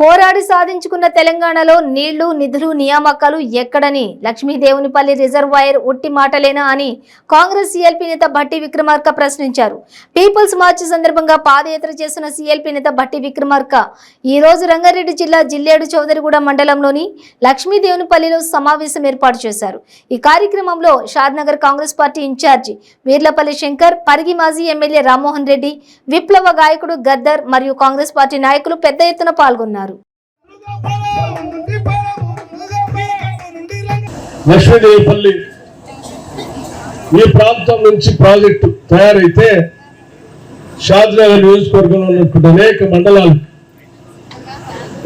పోరాడి సాధించుకున్న తెలంగాణలో నీళ్ళు నిధులు నియామకాలు ఎక్కడని? లక్ష్మీదేవునిపల్లి రిజర్వాయర్ ఉట్టి మాటలేనా అని కాంగ్రెస్ సీఎల్పీ నేత భట్టి విక్రమార్క ప్రశ్నించారు. పీపుల్స్ మార్చ్ సందర్భంగా పాదయాత్ర చేస్తున్న సీఎల్పీ నేత భట్టి విక్రమార్క ఈ రోజు రంగారెడ్డి జిల్లా జిల్లేడు చౌదరిగూడ మండలంలోని లక్ష్మీదేవునిపల్లిలో సమావేశం ఏర్పాటు చేశారు. ఈ కార్యక్రమంలో Shadnagar Congress party incharge Veerlapalli Shankar Parigi మాజీ ఎమ్మెల్యే రామ్మోహన్ రెడ్డి విప్లవ గాయకుడు గద్దర్ మరియు కాంగ్రెస్ పార్టీ నాయకులు పెద్ద ఎత్తున పాల్గొన్నారు. లక్ష్మీదేవిపల్లి ఈ ప్రాంతం నుంచి ప్రాజెక్టు తయారైతే షాద్నగర్ నియోజకవర్గంలో ఉన్నటువంటి అనేక మండలాలు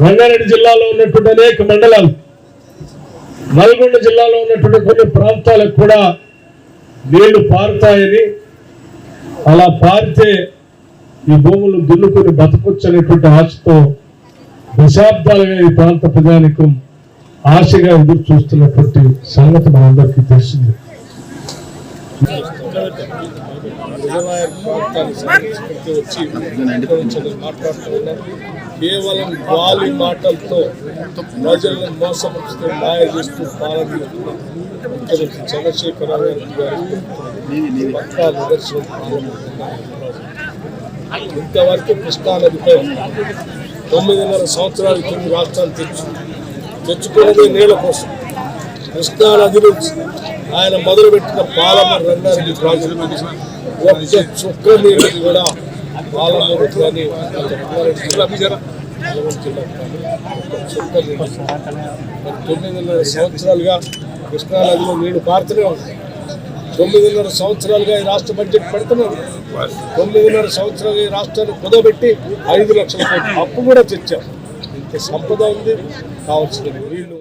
రంగారెడ్డి జిల్లాలో ఉన్నటువంటి అనేక మండలాలు నల్గొండ జిల్లాలో ఉన్నటువంటి కొన్ని ప్రాంతాలకు కూడా నీళ్ళు పారుతాయని అలా పారితే ఈ భూములు దున్నుకొని బతకొచ్చు అనేటువంటి ఆశతో దశాబ్దాలుగా ఈ ప్రాంత ప్రజానికం ఆశగా ఎదురు చూస్తున్నటువంటి సంగతి మనందరికీ తెలిసింది. కేవలం గాలి మాటలతో ప్రజలను మోసపరుస్తూ మాయ చేస్తూ పాలన ముఖ్యమంత్రి చంద్రశేఖరరావు గారి పక్కా నిదర్శనం ఇంతవరకు కృష్ణానదిపై తొమ్మిదిన్నర సంవత్సరాల కింద రాష్ట్రాలు తెచ్చు తెచ్చుకున్నది నీళ్ళ కోసం. కృష్ణా నది నుంచి ఆయన మొదలుపెట్టిన పాలమూరు రంగారెడ్డి ప్రాజెక్టు. ఒక్క చుక్క నీళ్ళు కూడా పాలమూరు కానీ జిల్లా జిల్లా. చుక్క నీళ్ళు తొమ్మిదిన్నర సంవత్సరాలుగా కృష్ణా నదిలో నీళ్ళు పారుతూనే ఉన్నాయి. తొమ్మిదిన్నర సంవత్సరాలుగా ఈ రాష్ట్ర బడ్జెట్ పెడుతున్నారు. తొమ్మిదిన్నర సంవత్సరాలు ఈ రాష్ట్రాన్ని కుదబెట్టి ఐదు లక్షల కోట్లు అప్పు కూడా తెచ్చాం ఇంత సంపద ఉంది. కావాల్సిన నీళ్ళు